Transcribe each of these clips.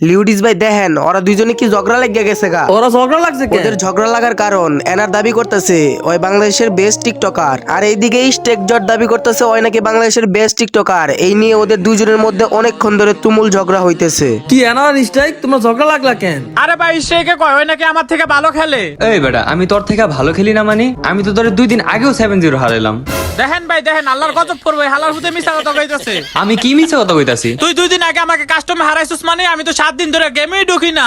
লিউডিস ভাই দেখেন ওরা দুইজনে কি ঝগড়া লেগে গেছে গা? ওরা ঝগড়া লাগছে কেন? ওদের ঝগড়া লাগার কারণ এনার দাবি করতেছে ওই বাংলাদেশের বেস্ট টিকটকার আর এইদিকে স্টেক জট দাবি করতেছে ওই নাকি বাংলাদেশের বেস্ট টিকটকার এই নিয়ে ওদের দুইজনের মধ্যে অনেকক্ষণ ধরে তুমুল ঝগড়া হইতেছে। কি এনার স্ট্রাইক তোমরা ঝগড়া লাগলা কেন? আরে ভাই স্ট্রাইকে কয় ওই নাকি আমার থেকে ভালো খেলে? এই বেটা আমি তোর থেকে ভালো খেলি না মানে? আমি তো তোর দুই দিন আগেও সেভেন জিরো হারাইলাম। দেখেন ভাই দেখেন আল্লাহর গজব করবে হালার হুতে মিশা কথা কইতাছে। আমি কি মিছে কথা কইতাছি? তুই দুই দিন আগে আমাকে কাস্টমে হারাইছিস মানে আমি তো সাত দিন ধরে গেমেই ঢুকি না।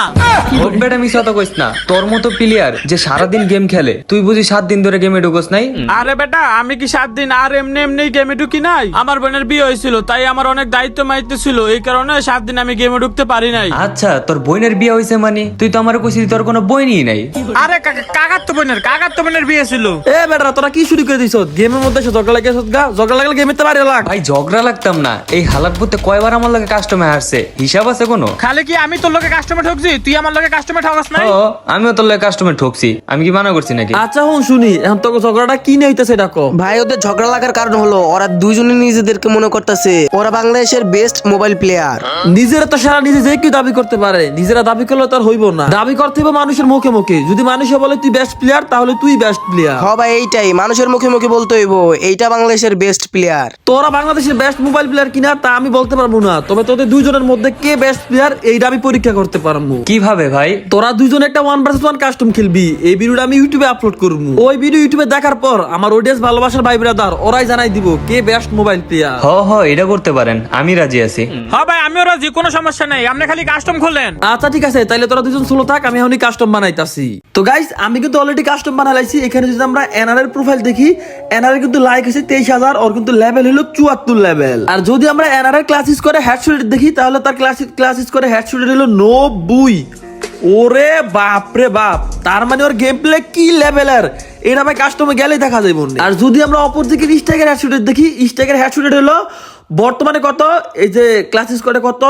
ওর বেটা মিছে কথা কইস না তোর মতো প্লেয়ার যে সারাদিন গেম খেলে তুই বুঝি সাত দিন ধরে গেমে ঢুকোস নাই? আরে বেটা আমি কি সাত দিন আর এমনি এমনি গেমে ঢুকি নাই? আমার বোনের বিয়ে হয়েছিল তাই আমার অনেক দায়িত্ব মাইতে ছিল এই কারণে সাত দিন আমি গেমে ঢুকতে পারি নাই। আচ্ছা তোর বোনের বিয়ে হয়েছে মানে? তুই তো আমার কইছিস তোর কোনো বইনই নাই। আরে কাকা- কাকার তো বোনের কাকার তো বোনের বিয়ে ছিল। এ বেটা তোরা কি শুরু করে দিছ? গেমের মধ্যে ঝগড়া লাগে গা? ঝগড়া লাগলে বাড়ি লাগ। ভাই ঝগড়া লাগতাম না। এই হালাত বুঝতে কয়বার আমার লাগে কাস্টমে হারছে হিসাব আছে কোনো? খালি কি আমি তোর লোকে কাস্টমে ঠকছি? তুই আমার লোকে কাস্টমে ঠকাস নাই? ও আমিও তোর লাগে কাস্টমে ঠকছি। আমি কি মানা করছি নাকি? আচ্ছা হুন শুনি। এখন ঝগড়াটা কি নিয়ে হইতেছে এটা কো ভাই ওদের ঝগড়া লাগার কারণ হলো ওরা দুইজনে নিজেদেরকে মনে করতেছে ওরা বাংলাদেশের বেস্ট মোবাইল প্লেয়ার নিজেরা তো সারা নিজে যে কেউ দাবি করতে পারে। নিজেরা দাবি করলে তার হইব না। দাবি করতে হবে মানুষের মুখে মুখে। যদি মানুষে বলে তুই বেস্ট প্লেয়ার তাহলে তুই বেস্ট প্লেয়ার হ ভাই এইটাই। মানুষের মুখে মুখে বলতে হইব এইটা বাংলাদেশের বেস্ট প্লেয়ার তোরা বাংলাদেশের বেস্ট মোবাইল প্লেয়ার কিনা তা আমি বলতে পারব না। তবে তোদের দুইজনের মধ্যে কে বেস্ট প্লেয়ার এইটা আমি পরীক্ষা করতে পারব। কীভাবে ভাই? তোরা দুজন একটা ওয়ান ভার্সেস ওয়ান কাস্টম খেলবি। এই ভিডিওটা আমি ইউটিউবে আপলোড করব। ওই ভিডিও ইউটিউবে দেখার পর আমার অডিয়েন্স ভালোবাসার ভাই ব্রাদার ওরাই জানাই দিব কে বেস্ট মোবাইল প্লেয়ার হ হ এটা করতে পারেন। আমি রাজি আছি। হ্যাঁ ভাই আমিও রাজি কোনো সমস্যা নাই। আপনি খালি কাস্টম খোলেন আচ্ছা ঠিক আছে তাইলে তোরা দুজন স্লো থাক আমি এখনই কাস্টম বানাইতাছি। তো গাইস আমি কিন্তু অলরেডি কাস্টম বানাইছি এখানে যদি আমরা এনআর এর প্রোফাইল দেখি এনআর এর কিন্তু লাইক আছে তেইশ হাজার, ওর কিন্তু লেভেল হলো চুয়াত্তর লেভেল আর যদি আমরা এনআর এর ক্লাসিস করে হেডশট দেখি, তাহলে তার ক্লাসিস ক্লাসিস করে হেডশট হলো নব্বই। ওরে বাপ রে বাপ! তার মানে ওর গেম প্লে কি লেভেলের এটা ভাই কাস্টমে গেলেই দেখা যাবে আর যদি আমরা অপর দিকে স্ট্রাইকের হেডশট দেখি স্ট্রাইকের হেডশট হলো বর্তমানে কত? এই যে ক্লাসিস করে কত?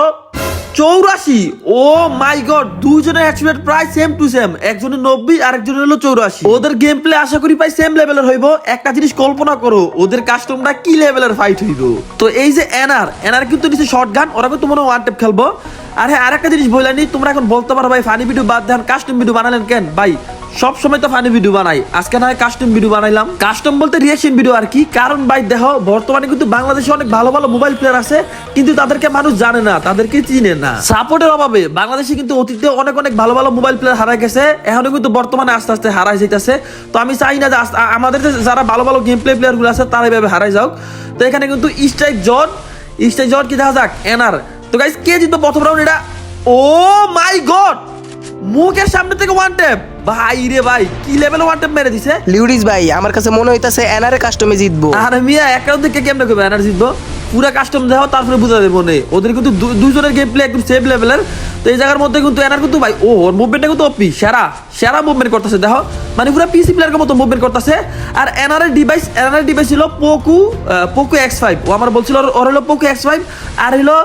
চৌরাশি। ও মাই গড দুইজনের অ্যাচিভমেন্ট প্রায় সেম টু সেম একজনের নব্বই আর একজনের হলো চৌরাশি। ওদের গেম প্লে আশা করি প্রায় সেম লেভেলের হইব। একটা জিনিস কল্পনা করো, ওদের কাস্টমটা কি লেভেলের ফাইট হইব? তো এই যে এনার এনার কিন্তু নিচে শর্ট গান ওরা কিন্তু মনে ওয়ান টেপ খেলব। আর হ্যাঁ আরেকটা জিনিস বললেনি তোমরা এখন বলতে পারো ভাই ফানি ভিডিও বাদ দেন কাস্টম ভিডিও বানালেন কেন? ভাই সব সময় তো ফানি ভিডিও বানাই। আজকে না কাস্টম ভিডিও বানাইলাম। কাস্টম বলতে রিয়াকশন ভিডিও আর কি। কারণ ভাই দেখো বর্তমানে কিন্তু বাংলাদেশে অনেক ভালো ভালো মোবাইল প্লেয়ার আছে, কিন্তু তাদেরকে মানুষ জানে না, তাদেরকে চিনে না। সাপোর্টের অভাবে বাংলাদেশে কিন্তু অতীতে অনেক অনেক ভালো ভালো মোবাইল প্লেয়ার হারাই গেছে এখনও কিন্তু বর্তমানে আস্তে আস্তে হারাই যাইতেছে। তো আমি চাই না যে আমাদের যারা ভালো ভালো গেম প্লে প্লেয়ারগুলো আছে, তারা এভাবে হারাই যাও তো এখানে কিন্তু স্ট্রাইক জন স্ট্রাইক জন কি দেখা যাক? এনার তো গাইস কে জিতবে প্রথম রাউন্ড এটা ও মাই গড মুখের সামনে থেকে ওয়ান ট্যাপ ভাই রে ভাই কি লেভেল ওয়ান ট্যাপ মেরে দিছে? লিউডিস ভাই আমার কাছে মনে হইতাছে এনারে কাস্টমে জিতবো। আরে মিয়া এক রাউন্ড থেকে কেমনে করবে এনার্জি জিতবো? পুরা কাস্টম দেওয়া তারপরে বুঝা দেবো নে ওদের কিন্তু দুজনের গেম প্লে একদম সেম লেভেলের তো এই জায়গার মধ্যে কিন্তু এনার কিন্তু ভাই ও ওর মুভমেন্টটা কিন্তু অপি সেরা সেরা মুভমেন্ট করতেছে দেখো। মানে পুরো পিসি প্লেয়ারের মতো মুভমেন্ট করতেছে। আর এনআর ডিভাইস এনআর ডিভাইস ছিল পোকু পোকো এক্স ফাইভ ও আমার বলছিল ওর- ওর হলো পোকো এক্স ফাইভ আর হলো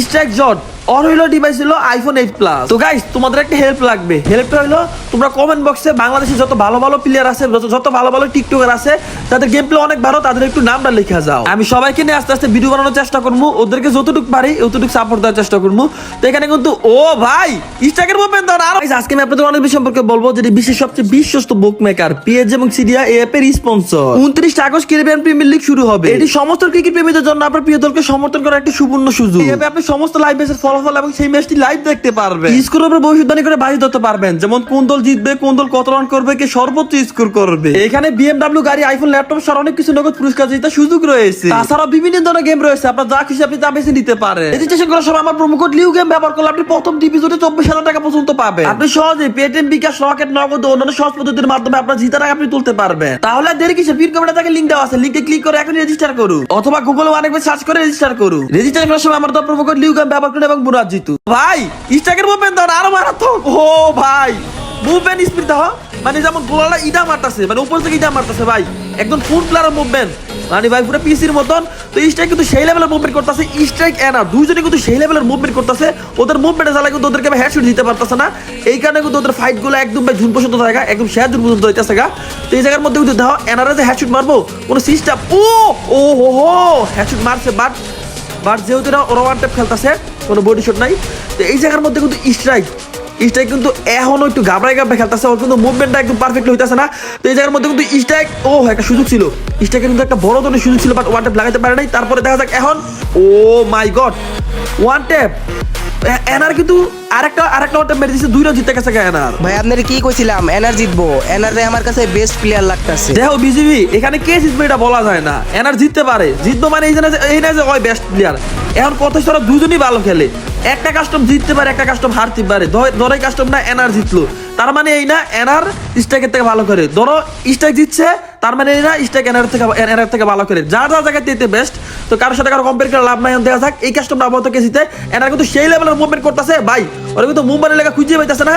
স্ট্রাইক জট হইল ডিভাইস হলো আইফোন এইট প্লাস তো গাইস তোমাদের একটা হেল্প লাগবে। হেল্পটা হলো তোমরা কমেন্ট বক্সে বাংলাদেশে যত ভালো ভালো প্লেয়ার আছে, যত ভালো ভালো টিকটকার আছে, তাদের গেম প্লে অনেক ভালো, তাদের একটু নামটা যাও। আমি সবাইকে নিয়ে আস্তে আস্তে ভিডিও বানানোর চেষ্টা করব, ওদেরকে যতটুকু পারি ততটুকু সাপোর্ট দেওয়ার চেষ্টা করব। তো এখানে কিন্তু, ও ভাই স্ট্রাইকের মুভমেন্ট দাও আর আজকে আমি আপনাদের অনেক সম্পর্কে বলব, যেটি বিশ্বের সবচেয়ে বিশ্বস্ত বুক মেকার পিএজ এবং সিরিয়া এই অ্যাপের স্পন্সর উনত্রিশ আগস্ট ক্যারিবিয়ান প্রিমিয়ার লিগ শুরু হবে। এটি সমস্ত ক্রিকেট প্রেমীদের জন্য আপনার প্রিয় দলকে সমর্থন করার একটি সুবর্ণ সুযোগ। আপনি সমস্ত লাইভ ম্যাচের ফলাফল এবং সেই ম্যাচটি লাইভ দেখতে পারবেন স্কোর উপর ভবিষ্যৎবাণী করে বাজি ধরতে পারবেন। যেমন কোন দল জিতবে, কোন দল কত রান করবে, কে সর্বোচ্চ স্কোর করবে। এখানে বিএমডব্লিউ গাড়ি আইফোন ল্যাপটপ সহ অনেক কিছু নগদ পুরস্কার জেতার সুযোগ রয়েছে। তাছাড়া বিভিন্ন ধরনের গেম রয়েছে। আপনার যা খুশি আপনি তা বেছে নিতে পারেন। রেজিস্ট্রেশন করার সময় আমার প্রোমো কোড লিউ গেম ব্যবহার করলে আপনি প্রথম ডিভিজনে চব্বিশ হাজার টাকা পর্যন্ত পাবেন। আপনি সহজে পেটিএম বিকাশ রকেট নগদ অন্যান্য সহজ পদ্ধতির মাধ্যমে আপনার জিতা টাকা আপনি তুলতে পারবেন। তাহলে দেরি কিসে পিন কমেন্টে তাকে লিংক দেওয়া আছে। লিংকে ক্লিক করে এখন রেজিস্টার করুন। অথবা গুগলে অনেকবার সার্চ করে রেজিস্টার করুন। রেজিস্টার করার সময় আমার তো প্রোমো কোড লিউ ব্যবহার করুন এবং মুরাদ জিতু। ভাই, ইনস্টাগ্রাম মুভমেন্ট দাও আরও মারাত্মক। ও ভাই মুভমেন্ট স্পিড দাও মানে যেমন গোলাটা ইডা মারতাছে মানে উপর থেকে ইডা মারতাছে ভাই। একদম ফুল প্লেয়ার মুভমেন্ট মানে ভাই পুরো পিসির মতন। তো স্ট্রাইক কিন্তু সেই লেভেলের মুভমেন্ট করতেছে স্ট্রাইক এনা দুইজনে কিন্তু সেই লেভেলের মুভমেন্ট করতেছে। ওদের মুভমেন্টে জ্বালা কিন্তু ওদেরকে হেডশট দিতে পারতেছে না। এই কারণে কিন্তু ওদের ফাইটগুলো একদম ভাই ঝুন পর্যন্ত থাকে, একদম শেষ ঝুন পর্যন্ত হইতেছে গা। তো এই জায়গার মধ্যে কিন্তু দেখো এনারা যে হেডশট মারবো, কোনো সিস্টেম ও ও, হো হো হেডশট মারছে বাট বাট যেহেতু ওরা ওয়ান টেপ খেলতেছে, কোনো বডি শট নাই। তো এই জায়গার মধ্যে কিন্তু স্ট্রাইক স্ট্রাইক কিন্তু এখনও একটু গাবড়াই গাবড়াই খেলতেছে ওর কিন্তু মুভমেন্টটা একদম পারফেক্ট হইতেছে না। তো এই জায়গার মধ্যে কিন্তু স্ট্রাইক ও একটা সুযোগ ছিল। স্ট্রাইকের কিন্তু একটা বড় ধরনের সুযোগ ছিল বাট ওয়ান ট্যাপ লাগাতে পারে নাই। তারপরে দেখা যাক এখন oh my god one tap এনার কিন্তু আরেকটা আরেকটা ওয়ান ট্যাপ মেরে দিচ্ছে দুই রান জিতে গেছে এনার ভাই আপনার কি কইছিলাম? এনার জিতবো। এনার আমার কাছে বেস্ট প্লেয়ার লাগতাছে। দেখো বিজিবি এখানে কে জিতবে এটা বলা যায় না। এনার জিততে পারে। জিতবো মানে এই না যে এই না যে ওই বেস্ট প্লেয়ার এখন কত সারা দুজনই ভালো খেলে। একটা কাস্টম জিততে পারে, একটা কাস্টম হারতে পারে। ধরো এই কাস্টম না এনার জিতলো। তার মানে এই না এনার স্ট্রাইকের থেকে ভালো করে। ধরো স্ট্রাইক জিতছে, তার মানে এই না স্ট্রাইক এনার থেকে এনার থেকে ভালো করে। যার যার জায়গায় দিতে বেস্ট তো কারোর সাথে কারও কম্পেয়ার করে লাভ নাই দেখা যাক, এই কাস্টমটা আপাতত কে জিতে এনার কিন্তু সেই লেভেলের মুভমেন্ট করতেছে, ভাই। ওরা কিন্তু মুম্বাইয়ের লেখা খুঁজে পাইতেছে না।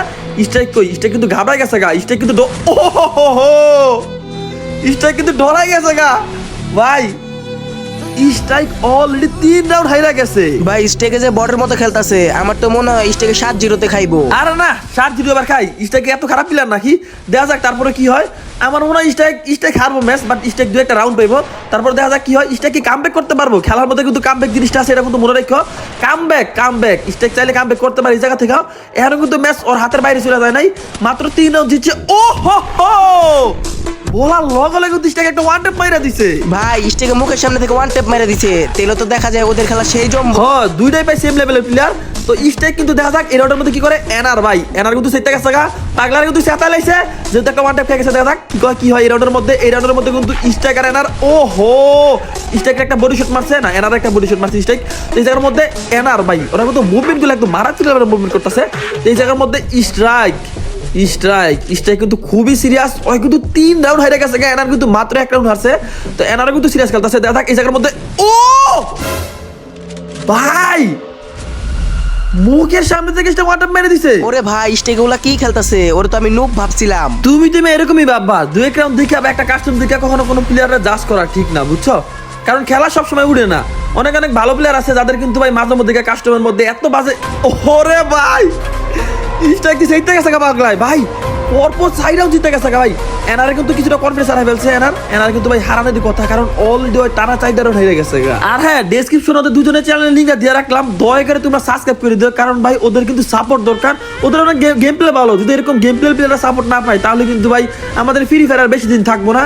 স্ট্রাইক কই? স্ট্রাইক কিন্তু ঘাবড়াই গেছে গা। স্ট্রাইক কিন্তু ও হো হো স্ট্রাইক কিন্তু ডরাই গেছে গা। ভাই স্ট্রাইক অলরেডি তিন রাউন্ড হাইরা গেছে। ভাই স্টেকে যে বটের মতো খেলতাছে আমার তো মনে হয় স্টেকে সাত জিরোতে খাইবো। আরে না সাত জিরো এবার খাই। স্ট্রাইক এত খারাপ প্লেয়ার নাকি? দেখা যাক তারপরে কি হয়? আমার মনে হয় স্ট্রাইক স্ট্রাইক হারবো ম্যাচ বাট স্ট্রাইক দু একটা রাউন্ড পাইবো। তারপর দেখা যাক কি হয় স্ট্রাইক কি কামব্যাক করতে পারব? খেলার মধ্যে কিন্তু কামব্যাক জিনিসটা আছে এটা কিন্তু মনে রাখো। কামব্যাক কামব্যাক স্ট্রাইক চাইলে কামব্যাক করতে পারে এই জায়গা থেকে এখন কিন্তু ম্যাচ ওর হাতের বাইরে চলে যায় নাই। মাত্র তিন রাউন্ড জিতছে। ও হো হো বলার লগে লগে স্ট্রাইক একটা ওয়ান টেপ মাইরা দিছে। ভাই স্টেকে মুখের সামনে থেকে ওয়ান টেপ মেরে দিছে। তেলে তো দেখা যায় ওদের খেলা সেই জম হ দুইটাই পাই সেম লেভেলের প্লেয়ার তো স্টেক কিন্তু দেখা যাক রাউন্ডের মধ্যে কি করে? এনআর ভাই। এনআর কিন্তু সেটা গেছে পাগলার কিন্তু সেটা লাইছে। যেহেতু একটা ওয়ান ট্যাপ খেয়ে গেছে দেখা যাক। কি হয়? এই রাউন্ডের মধ্যে, এই রাউন্ডের মধ্যে কিন্তু স্ট্রাইক আর এনআর ও হো স্ট্রাইকের একটা বডি শট মারছে, না এনআর একটা বডি শট মারছে স্ট্রাইক এই জায়গার মধ্যে এনআর ভাই ওরা কিন্তু মুভমেন্টগুলো একদম মারাত্মক লেভেলের মুভমেন্ট করতেছে। এই জায়গার মধ্যে স্ট্রাইক স্ট্রাইক স্ট্রাইক কিন্তু খুবই সিরিয়াস ওই কিন্তু তিন রাউন্ড হারে গেছে এনার কিন্তু মাত্র এক রাউন্ড হারছে। তো এনারও কিন্তু সিরিয়াস খেলতেছে। দেখা এই জায়গার মধ্যে, ও! ভাই! মুখের সামনে থেকে একটা ওয়াটার মেরে দিছে। ওরে ভাই স্টেকে কি খেলতাছে? ওরে তো আমি নুব ভাবছিলাম। তুমি তুমি এরকমই ভাববা দু এক রাউন্ড দেখে আবার একটা কাস্টম দেখে কখনো কোনো প্লেয়াররা জাজ করা ঠিক না বুঝছ? কারণ খেলা সবসময় উড়ে না। অনেক অনেক ভালো প্লেয়ার আছে যাদের কিন্তু ভাই মাঝে মধ্যে কাস্টমের মধ্যে এত বাজে ওরে ভাই! স্ট্রাইক দিছে এইটা গেছে গা ভাই পরপর সাইড রাউন্ড জিতে গেছে গা ভাই। এনারে কিন্তু কিছুটা কনফিডেন্স হারাই ফেলছে, এনার। এনার কিন্তু ভাই হারানোর কথা, কারণ অলরেডি ওই টানা রাউন্ড হয়ে গেছে আর হ্যাঁ ডেসক্রিপশনে দুজনের চ্যানেলের লিঙ্ক দিয়ে রাখলাম। দয়া করে তোমরা সাবস্ক্রাইব করে দিও, কারণ ভাই ওদের কিন্তু সাপোর্ট দরকার। ওদের অনেক গেম প্লে ভালো। যদি এরকম গেম প্লে প্লেয়াররা সাপোর্ট না পায়, তাহলে কিন্তু ভাই আমাদের ফ্রি ফায়ার বেশি দিন থাকব না।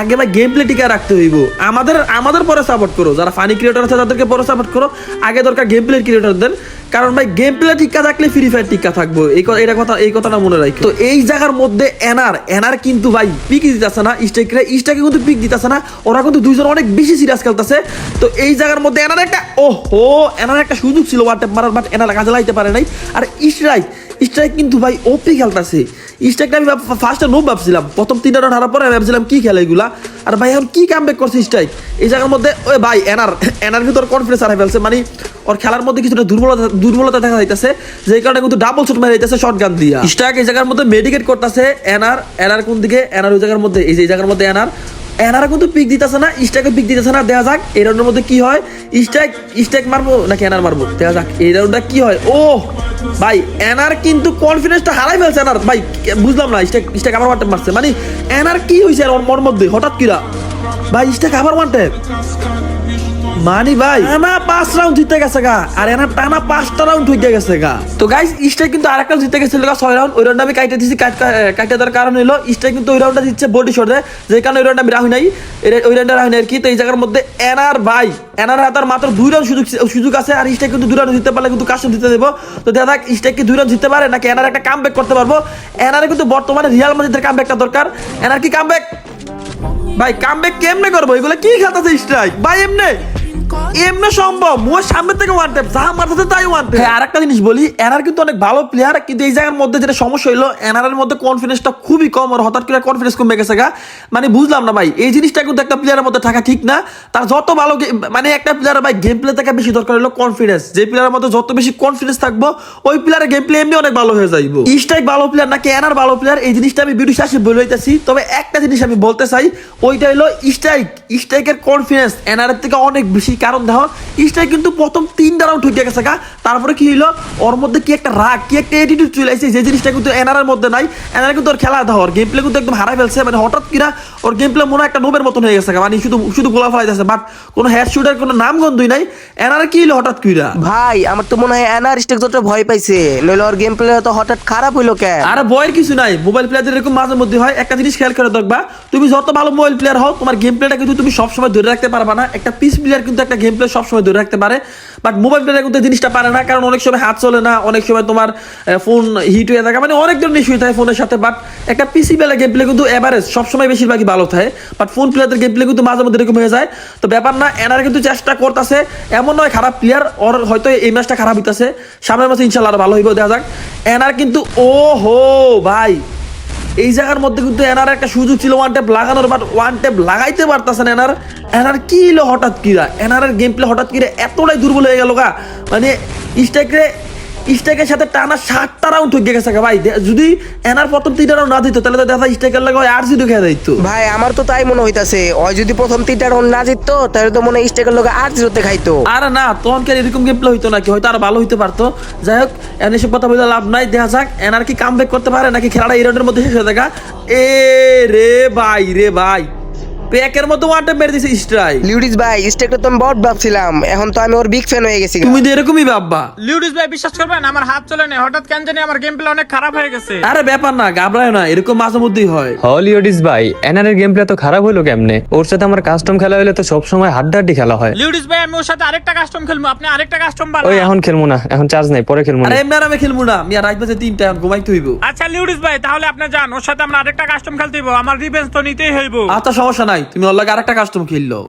আগে ভাই গেম প্লে টিকে রাখতে হইব। আমাদের আমাদের পরে সাপোর্ট করো। যারা ফানি ক্রিয়েটর আছে, তাদেরকে পরে সাপোর্ট করো। আগে দরকার গেম প্লে ক্রিয়েটরদের কারণ ভাই গেম প্লে টিকা থাকলে ফ্রি ফায়ার টিকা থাকব। এই এটা কথা এই কথাটা মনে রাখি। তো এই জায়গার মধ্যে এনার এনার কিন্তু ভাই পিক দিতেছে না স্টেকরে স্টেকে কিন্তু পিক দিতেছে না। ওরা কিন্তু দুইজন অনেক বেশি সিরিয়াস খেলতেছে। তো এই জায়গার মধ্যে এনার একটা ও হো এনার একটা সুযোগ ছিল ওয়ান ট্যাপ মারার বাট এনার কাজে লাইতে পারে নাই। আর স্ট্রাইক স্ট্রাইক কিন্তু ভাই ওপি খেলতেছে। স্ট্রাইকটা আমি ফার্স্টে নো ভাবছিলাম। প্রথম তিনটা রান হারার পরে আমি ভাবছিলাম কি খেলে এগুলা। আর ভাই, এখন কি কাম ব্যাক করছে স্ট্রাইক? এই জায়গার মধ্যে, ওই ভাই, এনার এনার ভিতর কনফিডেন্স হারাই ফেলছে। মানে ওর খেলার মধ্যে কিছুটা দুর্বলতা দুর্বলতা দেখা যাইতেছে, যে কারণে কিন্তু ডাবল শট মেরে যাইতেছে শর্ট গান দিয়া। স্ট্রাইক এই জায়গার মধ্যে মেডিকেট করতেছে এনার এনার কোন দিকে? এনার ওই জায়গার মধ্যে, এই যে, এই জায়গার মধ্যে এনার। এনারা কিন্তু পিক দিতেছে না স্ট্রাইকে পিক দিতেছে না দেখা যাক, এই রাউন্ডের মধ্যে কি হয়? স্ট্রাইক স্ট্রাইক মারবো নাকি এনার মারবো? দেখা যাক, এই রাউন্ডটা কি হয়? ও ভাই, এনার কিন্তু কনফিডেন্সটা হারাই ফেলছে এনার। ভাই, বুঝলাম না স্ট্রাইক স্ট্রাইক আবার ওয়ান মারছে। মানে এনার কি হয়েছে ওর মধ্যে, হঠাৎ কিরা? ভাই স্ট্রাইক আবার ওয়ান মানি ভাই। টানা পাঁচ রাউন্ড জিতে গেছে গা আর এনার টানা পাঁচটা রাউন্ড হয়ে গেছে গা। তো গাইস স্ট্রাইক কিন্তু আরেকটা জিতে গেছিল ছয় রাউন্ড ওই রাউন্ড আমি কাইটে দিছি কাইটে দেওয়ার কারণ হলো স্ট্রাইক কিন্তু ওই রাউন্ডটা দিচ্ছে বডি শটে যে কারণে ওই রাউন্ড আমি রাহুই নাই। এর- ওই রাউন্ডে নাই আর কি তো এই জায়গার মধ্যে এনার ভাই এনার হাতে মাত্র দুই রাউন্ড সুযোগ সুযোগ আছে আর স্ট্রাইক কিন্তু দুই রাউন্ড জিততে পারলে কিন্তু কাস্টম দিতে দেবো। তো দেখা যাক স্ট্রাইক কি দুই রাউন্ড জিততে পারে নাকি এনার একটা কামব্যাক করতে পারব। এনারে কিন্তু বর্তমানে রিয়াল মাদ্রিদের কামব্যাকটা দরকার। এনার কি কামব্যাক ভাই কামব্যাক কেমনে করব? এগুলো কি খেলতেছে স্ট্রাইক ভাই এমনে? call এমনি সম্ভব। মোর সামনে থেকে ওয়ান ট্যাপ যা মারতেছে তাই ওয়ান ট্যাপ হ্যাঁ আরেকটা জিনিস বলি এনার কিন্তু অনেক ভালো প্লেয়ার কিন্তু এই জায়গার মধ্যে যেটা সমস্যা হলো এনারের মধ্যে কনফিডেন্সটা খুবই কম আর হঠাৎ করে কনফিডেন্স কমে গেছে গা। মানে বুঝলাম না ভাই এই জিনিসটা কিন্তু একটা প্লেয়ারের মধ্যে থাকা ঠিক না। তার যত ভালো মানে একটা প্লেয়ার ভাই গেম প্লে থেকে বেশি দরকার হলো কনফিডেন্স যে প্লেয়ারের মধ্যে যত বেশি কনফিডেন্স থাকব ওই প্লেয়ারের গেম প্লে এমনি অনেক ভালো হয়ে যাইব। স্ট্রাইক ভালো প্লেয়ার নাকি এনার ভালো প্লেয়ার এই জিনিসটা আমি ভিডিও শেষে বলে হইতেছি তবে একটা জিনিস আমি বলতে চাই ওইটা হলো স্ট্রাইক স্ট্রাইকের কনফিডেন্স এনারের থেকে অনেক বেশি। কারণ দেখো স্ট্রাইক কিন্তু প্রথম তিনটা রাউন্ড ঠকে গেছে গা। তারপরে কি হইল? ওর মধ্যে কি একটা রাগ কি একটা অ্যাটিটিউড চলে আসছে যে জিনিসটা কিন্তু এনারের মধ্যে নাই। এনার কিন্তু ওর খেলা দেখো ওর গেম প্লে কিন্তু একদম হারাই ফেলছে। মানে হঠাৎ কিনা ওর গেম প্লে মনে একটা নোবের মতন হয়ে গেছে মানে শুধু শুধু গোলা ফেলাই যাচ্ছে বাট কোনো হেড শুটার কোনো নাম গন্ধই নাই। এনার কি হইল হঠাৎ কিরা? ভাই আমার তো মনে হয় এনার স্টেক যত ভয় পাইছে। নইলে ওর গেম প্লে তো হঠাৎ খারাপ হইল কেন? আরে বয়ের কিছু নাই। মোবাইল প্লেয়ারদের এরকম মাঝে মধ্যে হয় একটা জিনিস খেয়াল করে দেখবা তুমি যত ভালো মোবাইল প্লেয়ার হও তোমার গেম প্লেটা কিন্তু তুমি সবসময় ধরে রাখতে পারবা না। একটা পিস প্লেয়ার কিন্তু একটা গেম প্লে সবসময় ধরে রাখতে পারে বাট মোবাইল প্লেয়ার কিন্তু জিনিসটা পারে না, কারণ অনেক সময় হাত চলে না, অনেক সময় তোমার ফোন হিট হয়ে থাকে মানে অনেক ধরনের ইস্যু থাকে ফোনের সাথে বাট একটা পিসি প্লেয়ার গেম প্লে কিন্তু এভারেজ সবসময় বেশিরভাগই ভালো থাকে বাট ফোন প্লেয়ারদের গেম প্লে কিন্তু মাঝে মধ্যে এরকম হয়ে যায়, তো ব্যাপার না, এনার কিন্তু চেষ্টা করতেছে, এমন নয় খারাপ প্লেয়ার ওর হয়তো এই ম্যাচটা খারাপ হইতাছে, সামনের মাসে ইনশাল্লাহ আরও ভালো হইব, দেখা যাক, এনার কিন্তু ও হো ভাই এই জায়গার মধ্যে কিন্তু এনার একটা সুযোগ ছিল ওয়ান ট্যাপ লাগানোর বাট ওয়ান ট্যাপ লাগাইতে পারতেছেন এনার। এনার কি হলো হঠাৎ কিরা? এনারের গেম প্লে হঠাৎ কিরা? এতটাই দুর্বল হয়ে গেল গা। মানে স্ট্রাইকে স্ট্রাইকের সাথে টানা সাতটা রাউন্ড হয়ে গেছে ভাই। যদি এনার প্রথম তিনটা রাউন্ড না দিত তাহলে তো দেখা স্ট্রাইকের লাগে আর জি খেয়ে দিত। ভাই আমার তো তাই মনে হইতাছে। ওই যদি প্রথম তিনটা রাউন্ড না জিততো তাহলে তো মনে হয় স্টেকের লোক আট জিরোতে খাইতো। আরে না তখন কি আর এরকম গেম প্লে হইতো নাকি? হয়তো আরও ভালো হইতে পারতো। যাই হোক এন এসব কথা বলে লাভ নাই। দেখা যাক এনার কি কাম করতে পারে নাকি খেলাটা এই রাউন্ডের মধ্যে শেষ হয়ে দেখা এ রে ভাই রে ভাই। প্যাকের মতো মেরে দিছে স্ট্রাইক। লিউডিস ভাই তো আমি বট ভাবছিলাম। এখন তো আমি ওর বিগ ফ্যান হয়ে গেছি তুমি তো এরকমই ভাববা। লিউডিস ভাই বিশ্বাস করবেন আমার হাত চলে নেই। হঠাৎ কেন জানি আমার গেম প্লে অনেক খারাপ হয়ে গেছে। আরে ব্যাপার না ঘাবড়ায় না এরকম মাঝে মধ্যেই হয়। হলিউডিস ভাই এনারের গেম প্লে তো খারাপ হলো কেমনে? ওর সাথে আমার কাস্টম খেলা হলে তো সবসময় হাড্ডাহাড্ডি খেলা হয়। লিউডিস ভাই আমি ওর সাথে আরেকটা কাস্টম খেলব। আপনি আরেকটা কাস্টম ওই এখন খেলব না এখন চার্জ নাই পরে খেলব আরে না এমনি আমি খেলব না। মিয়া রাত বাজে তিনটা এখন ঘুমাইতে হইব। আচ্ছা লিউডিস ভাই তাহলে আপনি যান। ওর সাথে আমরা আরেকটা কাস্টম খেলতে হইব। আমার রিভেঞ্জ তো নিতেই হইব। আচ্ছা সমস্যা নাই। তুমি ওর লাগে আরেকটা কাস্টম খেললো